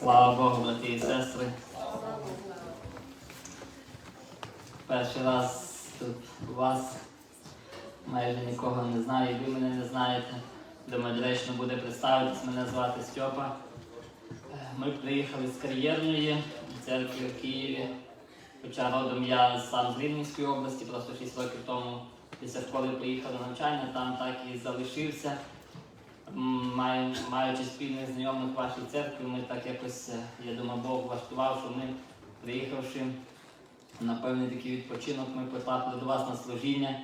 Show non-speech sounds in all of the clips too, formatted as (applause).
Слава Богу, брати і сестри. Перший раз тут у вас майже нікого не знаю, і ви мене не знаєте. Думаю, доречно буде представитись, мене звати Стьопа. Е, Ми приїхали з кар'єрної церкви в Києві. Хоча родом я сам з Рівненської області, просто 6 років тому після школи поїхав на навчання, там так і залишився. Маючи спільних знайомих в вашій церкві, ми так якось, е, я думаю, Бог влаштував, що ми, приїхавши на певний такий відпочинок, ми потрапили до вас на служіння.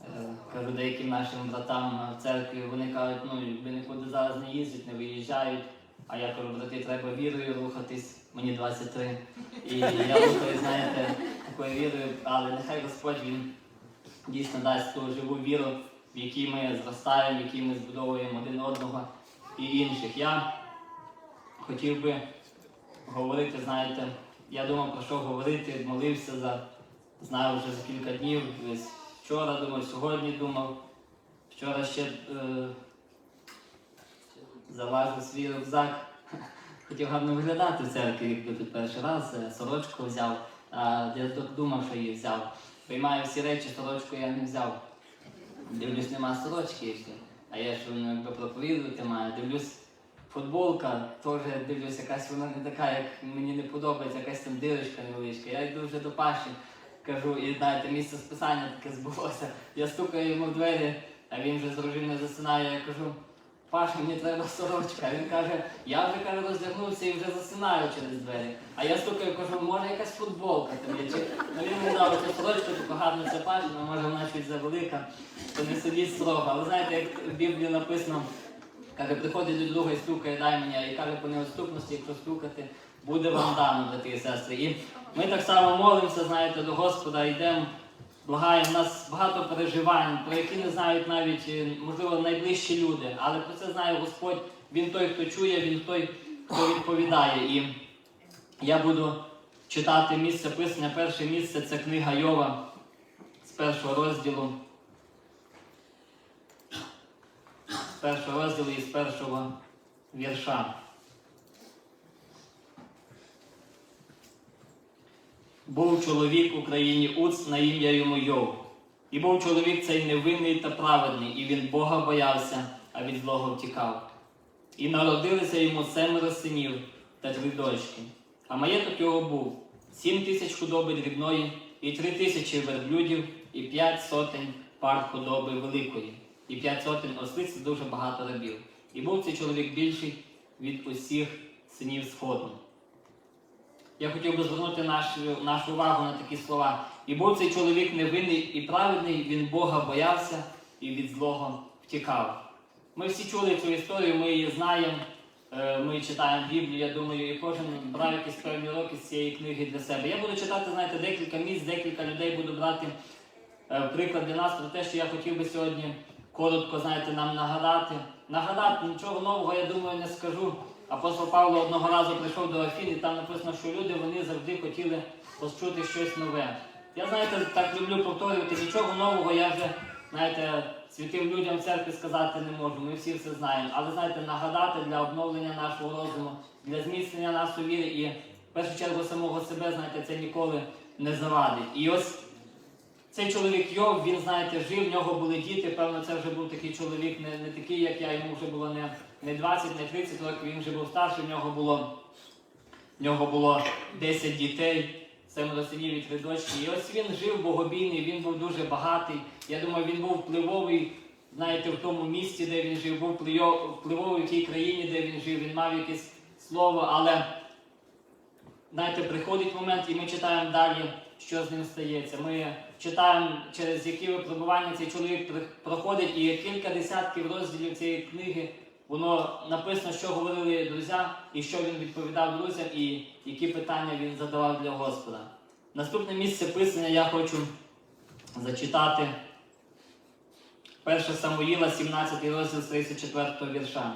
Е, Кажу деяким нашим братам в церкві, вони кажуть, ну ви нікуди зараз не їздять, не виїжджають. А я кажу, брати, треба вірою рухатись, мені 23. І я рухаю, знаєте, такою вірою, але нехай Господь він дійсно дасть ту живу віру, в якій ми зростаємо, в якій ми збудовуємо один одного і інших. Я хотів би говорити, знаєте, я думав про що говорити, молився за, знаю вже за кілька днів, ось вчора думав, сьогодні думав. Вчора ще е, залазив свій рюкзак. (laughs) Хотів гарно виглядати в церкві, якби тут перший раз, е, сорочку взяв, а я думав, що її взяв. Приймаю всі речі, сорочку я не взяв. Дивлюсь, нема сорочки і. А я ж ну, якби проповідувати маю. Дивлюсь, футболка, теж дивлюсь, якась вона не така, як мені не подобається, якась там дирочка невеличка. Я йду вже до Паші, кажу, і знаєте, місце списання таке збулося. Я стукаю йому в двері, а він вже з дружиною засинає. Я кажу, Паша, мені треба сорочка. Він каже, я вже каже, роздягнувся і вже засинаю через двері. А я стукаю, кажу, може якась футболка тобі. Чи... Ну, він мені дав цю сорочку, таку гарну ця пашина, може вона щось завелика, то не сидіть строго. Але знаєте, як в Біблії написано, каже, приходить до друга і стукає, дай мені, і каже, по неоступності, якщо стукати, буде вам дано, брати і сестри. І ми так само молимося, знаєте, до Господа, йдемо. Благаємо, у нас багато переживань, про які не знають навіть, е, можливо, найближчі люди. Але про це знає Господь. Він той, хто чує, він той, хто відповідає. І я буду читати місце писання. Перше місце це книга Йова з першого розділу. З першого розділу і з першого вірша. Був чоловік в Україні Уц на ім'я йому Йов. І був чоловік цей невинний та праведний, і він Бога боявся, а від злого втікав. І народилися йому семеро синів та три дочки. А маєток його був сім тисяч худоби дрібної, і три тисячі верблюдів, і п'ять сотень пар худоби великої, і п'ять сотень ослиць дуже багато рабів. І був цей чоловік більший від усіх синів Сходу. Я хотів би звернути нашу, нашу увагу на такі слова. І був цей чоловік невинний і праведний, він Бога боявся і від злого втікав. Ми всі чули цю історію, ми її знаємо, е, ми читаємо Біблію, я думаю, і кожен брав якісь певні роки з цієї книги для себе. Я буду читати, знаєте, декілька місць, декілька людей буду брати е, приклад для нас про те, що я хотів би сьогодні коротко, знаєте, нам нагадати. Нагадати нічого нового, я думаю, не скажу. Апостол Павло одного разу прийшов до Афін, і там написано, що люди вони завжди хотіли почути щось нове. Я, знаєте, так люблю повторювати, нічого нового я вже, знаєте, святим людям в церкві сказати не можу. Ми всі все знаємо. Але знаєте, нагадати для обновлення нашого розуму, для зміцнення нашої віри і в першу чергу самого себе, знаєте, це ніколи не завадить. І ось цей чоловік Йов, він, знаєте, жив, в нього були діти. Певно, це вже був такий чоловік, не, не такий, як я, йому вже було не, не 20, не 30 років, він вже був старший, в нього було, в нього було 10 дітей, семеро синів і три дочки. І ось він жив богобійний, він був дуже багатий. Я думаю, він був впливовий, знаєте, в тому місті, де він жив, був впливовий в тій країні, де він жив, він мав якесь слово, але знаєте, приходить момент, і ми читаємо далі, що з ним стається. Ми читаємо, через які випробування цей чоловік проходить, і кілька десятків розділів цієї книги воно написано, що говорили друзі, і що він відповідав друзям, і які питання він задавав для Господа. Наступне місце писання я хочу зачитати 1 Самуїла, 17 розділ з 34 вірша.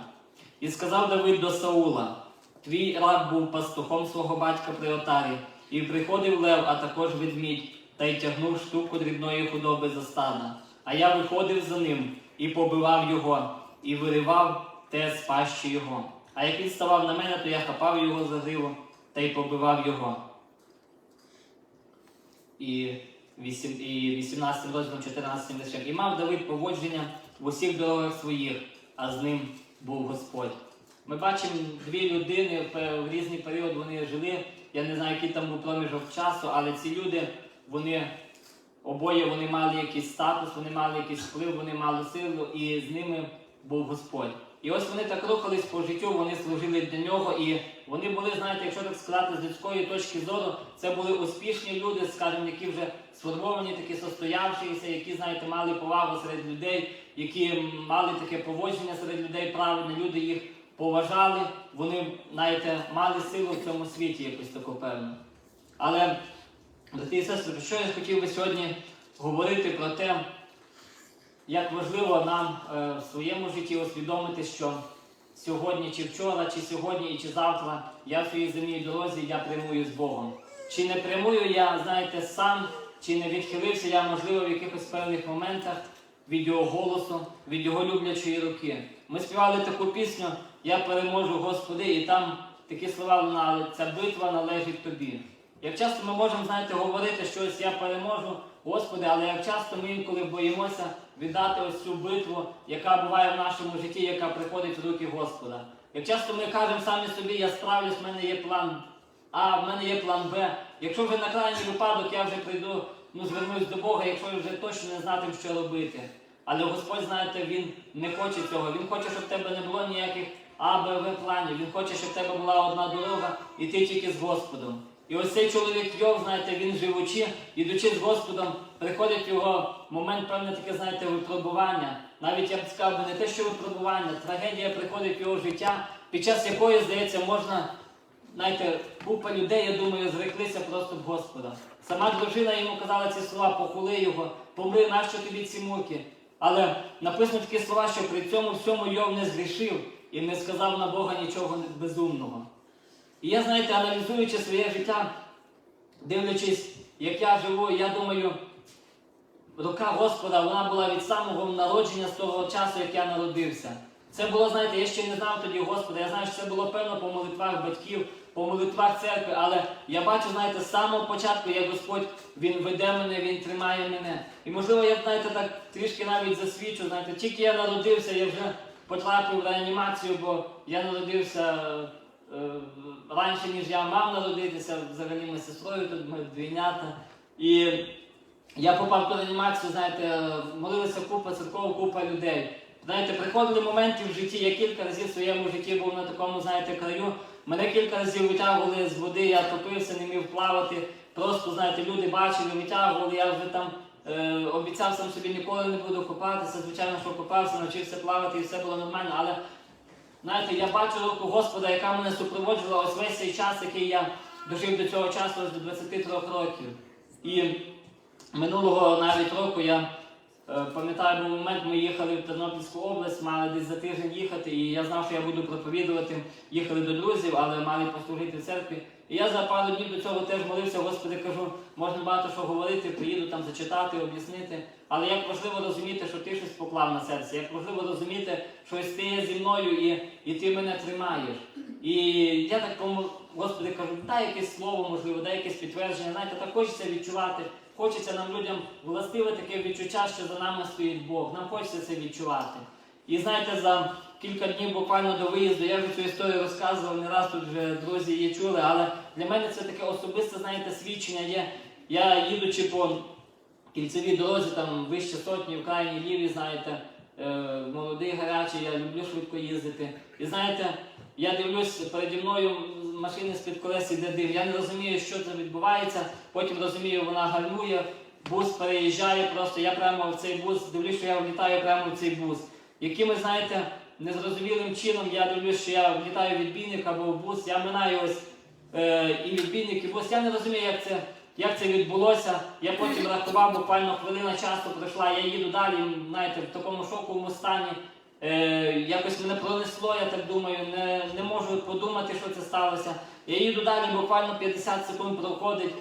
І сказав Давид до Саула: Твій раб був пастухом свого батька при отарі, і приходив лев, а також ведмідь, та й тягнув штуку дрібної худоби за стада. А я виходив за ним і побивав його, і виривав те з його. А як він ставав на мене, то я хапав його за гриву та й побивав його. І, вісім, і 18 розділом 14 віршем. І мав Давид поводження в усіх дорогах своїх, а з ним був Господь. Ми бачимо дві людини в різний період вони жили. Я не знаю, який там був проміжок часу, але ці люди, вони обоє вони мали якийсь статус, вони мали якийсь вплив, вони мали силу, і з ними був Господь. І ось вони так рухались по життю, вони служили для нього, і вони були, знаєте, якщо так сказати, з людської точки зору, це були успішні люди, скажімо, які вже сформовані, такі состоявшися, які, знаєте, мали повагу серед людей, які мали таке поводження серед людей правильне, люди їх поважали, вони, знаєте, мали силу в цьому світі якось таку певну. Але, брати і сестри, що я хотів би сьогодні говорити про те, як важливо нам е, в своєму житті усвідомити, що сьогодні, чи вчора, чи сьогодні, чи завтра я в своїй земній дорозі я прямую з Богом. Чи не прямую я, знаєте, сам, чи не відхилився я, можливо, в якихось певних моментах від його голосу, від його люблячої руки. Ми співали таку пісню Я переможу, Господи, і там такі слова лунали, ця битва належить тобі. Як часто ми можемо, знаєте, говорити, що ось я переможу, Господи, але як часто ми інколи боїмося віддати ось цю битву, яка буває в нашому житті, яка приходить в руки Господа. Як часто ми кажемо самі собі, я справлюсь, в мене є план А, в мене є план Б. Якщо вже на крайній випадок я вже прийду, ну звернусь до Бога, якщо я вже точно не знатиму, що робити. Але Господь, знаєте, Він не хоче цього. Він хоче, щоб в тебе не було ніяких А, Б, В планів. Він хоче, щоб в тебе була одна дорога, і ти тільки з Господом. І ось цей чоловік Йов, знаєте, він живучи, ідучи з Господом, приходить його момент, певне таке, знаєте, випробування. Навіть я б сказав, не те, що випробування, трагедія приходить в його життя, під час якої, здається, можна, знаєте, купа людей, я думаю, зреклися просто в Господа. Сама дружина йому казала ці слова, похули його, помри, нащо тобі ці муки. Але написано такі слова, що при цьому всьому Йов не згрішив і не сказав на Бога нічого безумного. І я, знаєте, аналізуючи своє життя, дивлячись, як я живу, я думаю, рука Господа вона була від самого народження з того часу, як я народився. Це було, знаєте, я ще не знав тоді Господа. Я знаю, що це було певно по молитвах батьків, по молитвах церкви, але я бачу, знаєте, з самого початку, як Господь Він веде мене, Він тримає мене. І можливо, я знаєте, так трішки навіть засвідчу, знаєте, тільки я народився, я вже потрапив в реанімацію, бо я народився. Е, раніше, ніж я мав народитися, взагалі ми з сестрою тут ми двійнята. І я попав ту реанімацію, знаєте, молилися купа церков, купа людей. Знаєте, приходили моменти в житті, я кілька разів в своєму житті був на такому, знаєте, краю. Мене кілька разів витягували з води, я топився, не міг плавати. Просто, знаєте, люди бачили, витягували, я вже там е, обіцяв сам собі ніколи не буду купатися. Звичайно, що купався, навчився плавати і все було нормально. Але Знаєте, я бачу руку Господа, яка мене супроводжувала ось весь цей час, який я дожив до цього часу, ось до 23 років. І минулого навіть року я е, пам'ятаю, був момент, ми їхали в Тернопільську область, мали десь за тиждень їхати, і я знав, що я буду проповідувати. Їхали до друзів, але мали послужити в церкві. І я за пару днів до цього теж молився, Господи, кажу, можна багато що говорити, приїду там зачитати, об'яснити. Але як важливо розуміти, що ти щось поклав на серце, як важливо розуміти, що ось ти є зі мною і, і ти мене тримаєш. І я так Господи, кажу, дай якесь слово, можливо, дай якесь підтвердження. Знаєте, так хочеться відчувати. Хочеться нам людям властиве таке відчуття, що за нами стоїть Бог. Нам хочеться це відчувати. І знаєте, за кілька днів буквально до виїзду, я вже цю історію розказував, не раз тут вже друзі її чули, але для мене це таке особисте, знаєте, свідчення є. Я їдучи по кільцевій дорозі, там вище сотні, в крайній лівій, знаєте, е, молодий, гарячий, я люблю швидко їздити. І знаєте, я дивлюсь, переді мною машини з-під колес іде дим. Я не розумію, що це відбувається. Потім розумію, вона гальмує, бус переїжджає просто. Я прямо в цей бус, дивлюсь, що я влітаю прямо в цей бус. Якимось, знаєте, незрозумілим чином я дивлюсь, що я влітаю в відбійник або в бус, я минаю ось е, і відбійник, і бус. Я не розумію, як це. Як це відбулося, я потім рахував, буквально хвилина часу пройшла, я їду далі, знаєте, в такому шоковому стані. Е, якось мене пронесло, я так думаю, не, не можу подумати, що це сталося. Я їду далі, буквально 50 секунд проходить,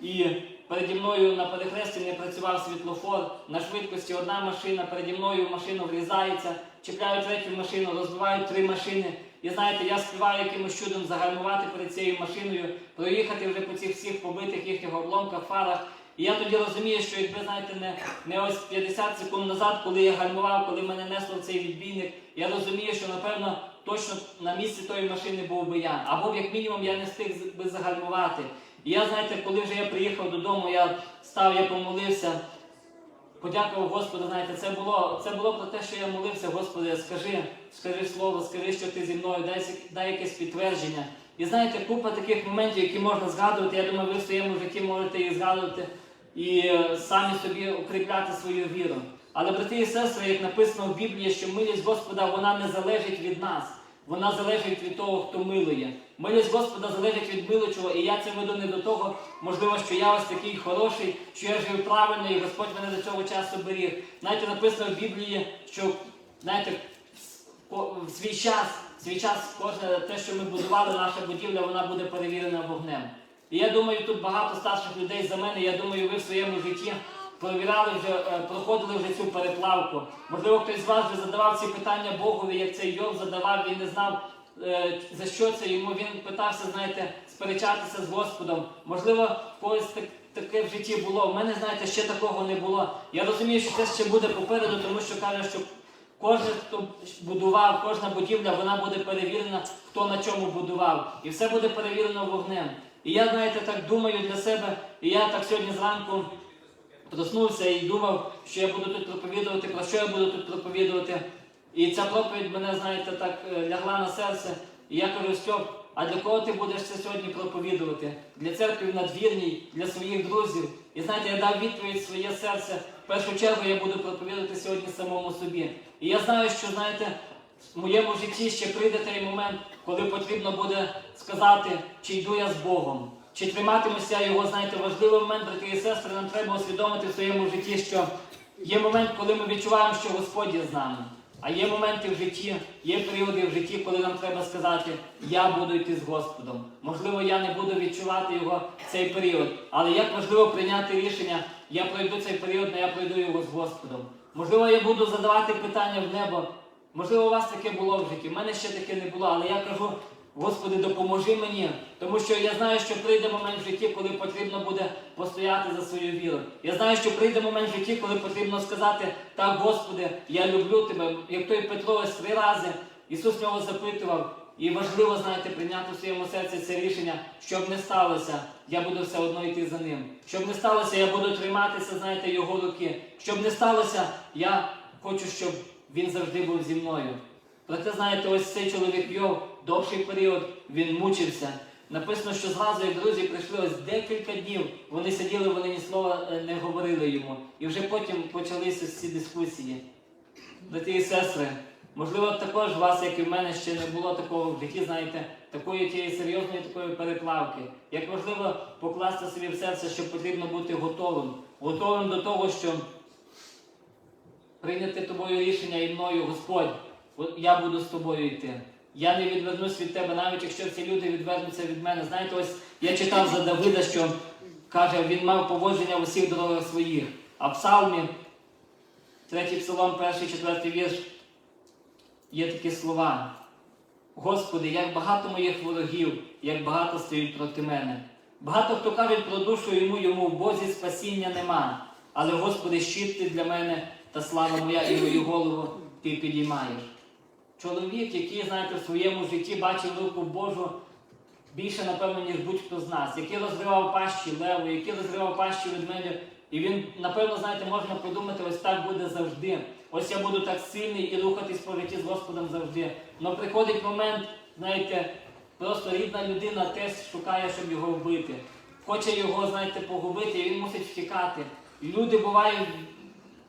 і переді мною на перехресті не працював світлофор. На швидкості одна машина, переді мною в машину врізається, чіпляють третю машину, розбивають три машини. І знаєте, я співаю якимось чудом загальмувати перед цією машиною, проїхати вже по цих всіх побитих їхніх обломках, фарах. І я тоді розумію, що якби знаєте, не, не ось 50 секунд назад, коли я гальмував, коли мене несло в цей відбійник, я розумію, що напевно точно на місці тої машини був би я. Або як мінімум я не встиг би загальмувати. І я, знаєте, коли вже я приїхав додому, я став, я помолився, подякував Господу, знаєте, це було, це було про те, що я молився, Господи, скажи, скажи слово, скажи, що ти зі мною, дай, дай якесь підтвердження. І знаєте, купа таких моментів, які можна згадувати. Я думаю, ви в своєму житті можете їх згадувати і е, самі собі укріпляти свою віру. Але, брати і сестри, як написано в Біблії, що милість Господа вона не залежить від нас. Вона залежить від того, хто милує. Милість Господа залежить від милучого, і я це веду не до того, можливо, що я ось такий хороший, що я жив правильно, і Господь мене до цього часу беріг. Знаєте, написано в Біблії, що знаєте, в свій час, в свій час кожне те, що ми будували, наша будівля, вона буде перевірена вогнем. І я думаю, тут багато старших людей за мене. Я думаю, ви в своєму житті провіряли вже, е, проходили вже цю переплавку. Можливо, хтось з вас вже задавав ці питання Богові, як цей Йов задавав, він не знав, е, за що це йому. Він питався, знаєте, сперечатися з Господом. Можливо, когось так, таке в житті було. У мене, знаєте, ще такого не було. Я розумію, що це ще буде попереду, тому що каже, що Кожен, хто будував, кожна будівля, вона буде перевірена, хто на чому будував. І все буде перевірено вогнем. І я, знаєте, так думаю для себе, і я так сьогодні зранку проснувся і думав, що я буду тут проповідувати, про що я буду тут проповідувати. І ця проповідь мене, знаєте, так е, лягла на серце. І я кажу, Стьоп, а для кого ти будеш це сьогодні проповідувати? Для церкви надвірній, для своїх друзів. І знаєте, я дав відповідь своє серце. В першу чергу я буду проповідувати сьогодні самому собі. І я знаю, що знаєте, в моєму житті ще прийде той момент, коли потрібно буде сказати, чи йду я з Богом, чи триматимуся його, знаєте, важливий момент, брати і сестри, нам треба усвідомити в своєму житті, що є момент, коли ми відчуваємо, що Господь є з нами. А є моменти в житті, є періоди в житті, коли нам треба сказати, я буду йти з Господом. Можливо, я не буду відчувати його цей період. Але як важливо прийняти рішення, я пройду цей період, але я пройду його з Господом. Можливо, я буду задавати питання в небо. Можливо, у вас таке було в житті. У мене ще таке не було, але я кажу, Господи, допоможи мені, тому що я знаю, що прийде момент в житті, коли потрібно буде постояти за свою віру. Я знаю, що прийде момент в житті, коли потрібно сказати, так, Господи, я люблю тебе. Як той Петро ось три рази Ісус нього запитував. І важливо, знаєте, прийняти в своєму серці це рішення, щоб не сталося, я буду все одно йти за ним. Щоб не сталося, я буду триматися, знаєте, його руки. Щоб не сталося, я хочу, щоб він завжди був зі мною. Проте, знаєте, ось цей чоловік Йов, довший період, він мучився. Написано, що зразу, як друзі прийшли ось декілька днів, вони сиділи, вони ні слова е, не говорили йому. І вже потім почалися ці дискусії. Брати і сестри, можливо, також вас, як і в мене, ще не було такого в житті, знаєте, такої тієї серйозної такої переплавки. Як важливо покласти собі в серце, що потрібно бути готовим. Готовим до того, що прийняти тобою рішення і мною, Господь, я буду з тобою йти. Я не відвернусь від тебе, навіть якщо ці люди відвернуться від мене. Знаєте, ось я читав за Давида, що каже, він мав поводження в усіх дорогах своїх. А псалмі, третій псалом, перший, четвертий вірш, є такі слова. Господи, як багато моїх ворогів, як багато стоїть проти мене. Багато хто кажуть про душу йому, йому в Бозі спасіння нема. Але, Господи, щит ти для мене та слава моя і мою голову ти підіймаєш. Чоловік, який, знаєте, в своєму житті бачив руку Божу більше, напевно, ніж будь-хто з нас, який розривав пащі леву, який розривав пащі ведмедю. І він, напевно, знаєте, можна подумати, ось так буде завжди. Ось я буду так сильний і рухатись по житті з Господом завжди. Но приходить момент, знаєте, просто рідна людина теж шукає, щоб його вбити. Хоче його, знаєте, погубити, і він мусить втікати. Люди бувають,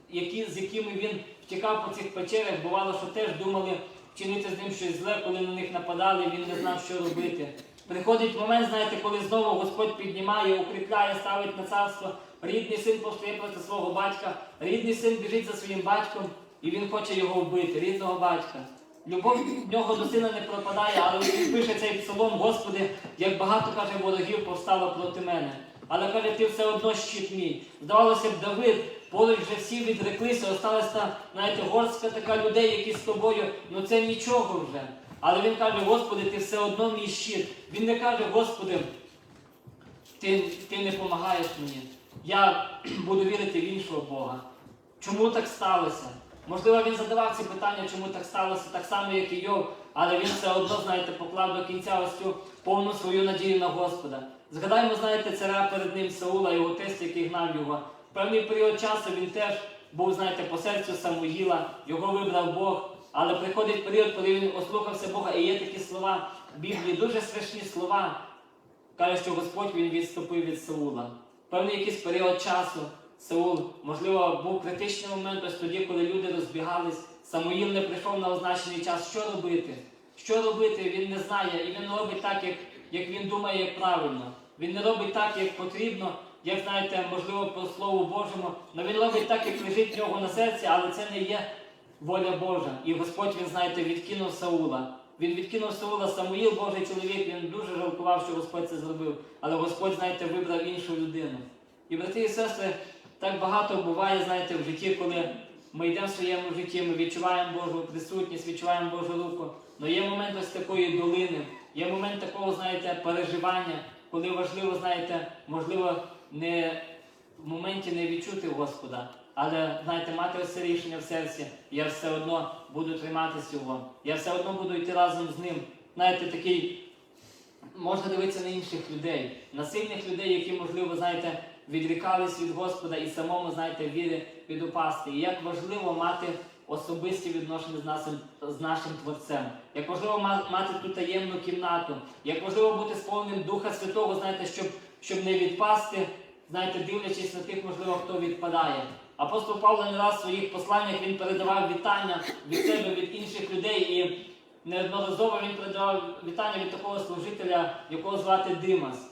які, з якими він втікав по цих печерах, бувало, що теж думали вчинити з ним щось зле, коли на них нападали, він не знав, що робити. Приходить момент, знаєте, коли знову Господь піднімає, укріпляє, ставить на царство. Рідний син повстає проти свого батька, рідний син біжить за своїм батьком, і він хоче його вбити, рідного батька. Любов в нього до сина не пропадає, але він пише цей псалом, Господи, як багато каже ворогів повстало проти мене. Але каже, ти все одно щит мій. Здавалося б, Давид, поруч вже всі відреклися, осталася, знаєте, горстка така людей, які з тобою, ну це нічого вже. Але він каже, Господи, ти все одно мій щит. Він не каже, Господи, ти, ти не допомагаєш мені. Я (clears throat) буду вірити в іншого Бога. Чому так сталося? Можливо, він задавав ці питання, чому так сталося, так само, як і Йов, але він все одно, знаєте, поклав до кінця ось цю повну свою надію на Господа. Згадаймо, знаєте, царя перед ним Саула, його тесть, який гнав його. Певний період часу він теж був, знаєте, по серцю Самуїла, його вибрав Бог. Але приходить період, коли він ослухався Бога, і є такі слова в Біблії, дуже страшні слова. Каже, що Господь він відступив від Саула. Певний якийсь період часу Саул, можливо, був критичний момент, ось тоді, коли люди розбігались, Самуїл не прийшов на означений час. Що робити? Що робити? Він не знає, і він робить так, як, як він думає, як правильно. Він не робить так, як потрібно, як знаєте, можливо, по Слову Божому. Але він робить так, як лежить в нього на серці, але це не є воля Божа. І Господь, він, знаєте, відкинув Саула. Він відкинув Саула Самуїл, Божий чоловік, він дуже жалкував, що Господь це зробив. Але Господь, знаєте, вибрав іншу людину. І брати і сестри, так багато буває, знаєте, в житті, коли ми йдемо в своєму житті, ми відчуваємо Божу присутність, відчуваємо Божу руку. Але є момент ось такої долини, є момент такого, знаєте, переживання, коли важливо, знаєте, можливо, не в моменті не відчути Господа, але знаєте, мати ось це рішення в серці, я все одно буду триматися його, я все одно буду йти разом з ним. Знаєте, такий можна дивитися на інших людей, на сильних людей, які, можливо, знаєте, відрікались від Господа і самому, знаєте, віри підупасти. І як важливо мати особисті відношення з нашим, з нашим Творцем, як важливо мати ту таємну кімнату, як важливо бути сповненим Духа Святого, знаєте, щоб, щоб не відпасти, знаєте, дивлячись на тих, можливо, хто відпадає. Апостол Павло не раз в своїх посланнях він передавав вітання від себе, від інших людей. і Неодноразово він передавав вітання від такого служителя, якого звати Димас.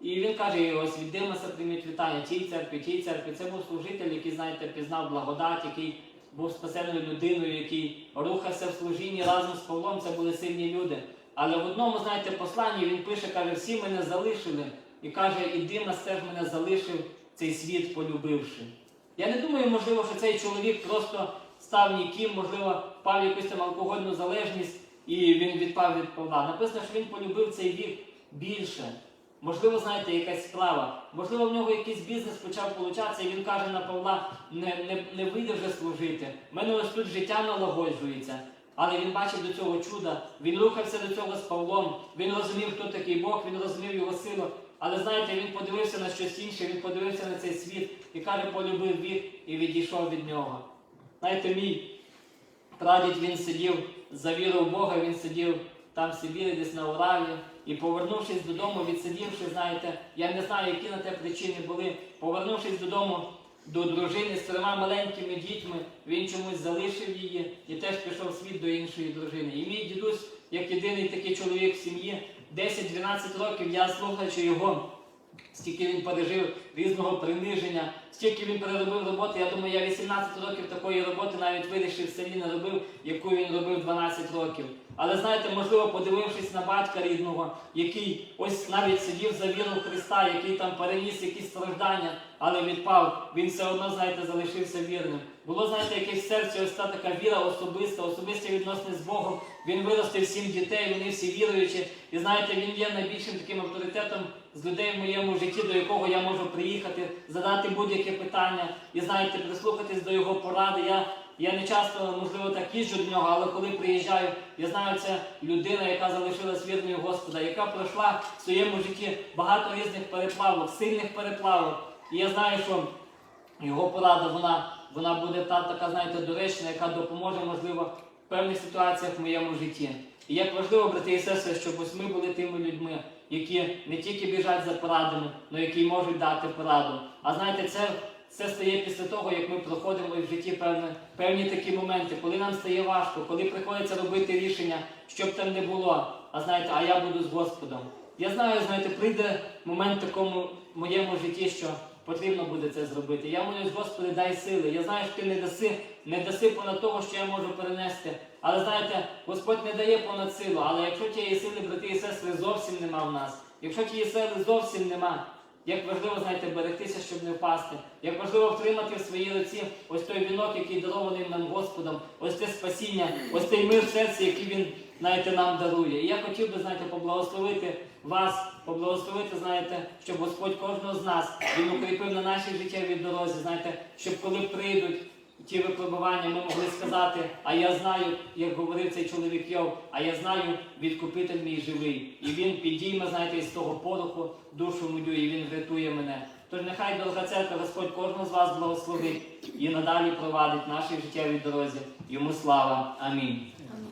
І він каже, ось від Димаса прийміть вітання тій церкві, тій церкві. Це був служитель, який, знаєте, пізнав благодать, який був спасеною людиною, який рухався в служінні разом з Павлом, це були сильні люди. Але в одному, знаєте, посланні він пише, каже, всі мене залишили. І каже, і Димас теж мене залишив, цей світ полюбивши. Я не думаю, можливо, що цей чоловік просто став ніким, можливо, впав якусь там алкогольну залежність і він відпав від Павла. Написано, що він полюбив цей вік більше. Можливо, знаєте, якась справа. Можливо, в нього якийсь бізнес почав получатися, і він каже на Павла, не, не, не вийде вже служити. У мене ось тут життя налагоджується. Але він бачив до цього чуда, він рухався до цього з Павлом, він розумів, хто такий Бог, він розумів його силу. Але знаєте, він подивився на щось інше, він подивився на цей світ і каже, полюбив вік і відійшов від нього. Знаєте, мій прадід він сидів за віру в Бога, він сидів там в десь на Ураві. І повернувшись додому, відсидівши, знаєте, я не знаю, які на те причини були. Повернувшись додому до дружини з трьома маленькими дітьми, він чомусь залишив її і теж пішов світ до іншої дружини. І мій дідусь, як єдиний такий чоловік в сім'ї, 10-12 років я слухаючи його. Стільки він пережив різного приниження, стільки він переробив роботи. Я думаю, я 18 років такої роботи навіть вирішив в селі не робив, яку він робив 12 років. Але знаєте, можливо, подивившись на батька рідного, який ось навіть сидів за віру Христа, який там переніс якісь страждання, але відпав, він все одно, знаєте, залишився вірним. Було, знаєте, якесь в серці ось та така віра особиста, особисті відносини з Богом. Він виростив сім дітей, вони всі віруючі. І знаєте, він є найбільшим таким авторитетом з людей в моєму житті, до якого я можу приїхати, задати будь-яке питання і знаєте, прислухатись до його поради. Я, я не часто, можливо, так їжджу до нього, але коли приїжджаю, я знаю, це людина, яка залишилась вірною Господа, яка пройшла в своєму житті багато різних переплавок, сильних переплавок. І я знаю, що його порада, вона, вона буде та така, знаєте, доречна, яка допоможе, можливо, в певних ситуаціях в моєму житті. І як важливо, брати і сестри, щоб ось ми були тими людьми, які не тільки біжать за порадами, але які можуть дати пораду. А знаєте, це, це стає після того, як ми проходимо в житті певні, певні такі моменти, коли нам стає важко, коли приходиться робити рішення, щоб там не було. А знаєте, а я буду з Господом. Я знаю, знаєте, прийде момент в такому моєму житті, що потрібно буде це зробити. Я молюсь, Господи, дай сили. Я знаю, що ти не даси, не даси понад того, що я можу перенести. Але знаєте, Господь не дає понад силу. Але якщо тієї сили, брати і сестри, зовсім нема в нас, якщо тієї сили зовсім нема, як важливо, знаєте, берегтися, щоб не впасти. Як важливо втримати в своїй руці ось той вінок, який дарований нам Господом, ось те спасіння, ось той мир в серці, який він знаєте, нам дарує. І я хотів би, знаєте, поблагословити вас, поблагословити, знаєте, щоб Господь кожного з нас він укріпив на нашій життєвій дорозі, знаєте, щоб коли прийдуть ті випробування, ми могли сказати, а я знаю, як говорив цей чоловік Йов, а я знаю, відкупитель мій живий. І він підійме, знаєте, з того пороху душу мою, і він врятує мене. Тож нехай дорога церква, Господь кожного з вас благословить і надалі провадить нашій життєвій дорозі. Йому слава. Амінь.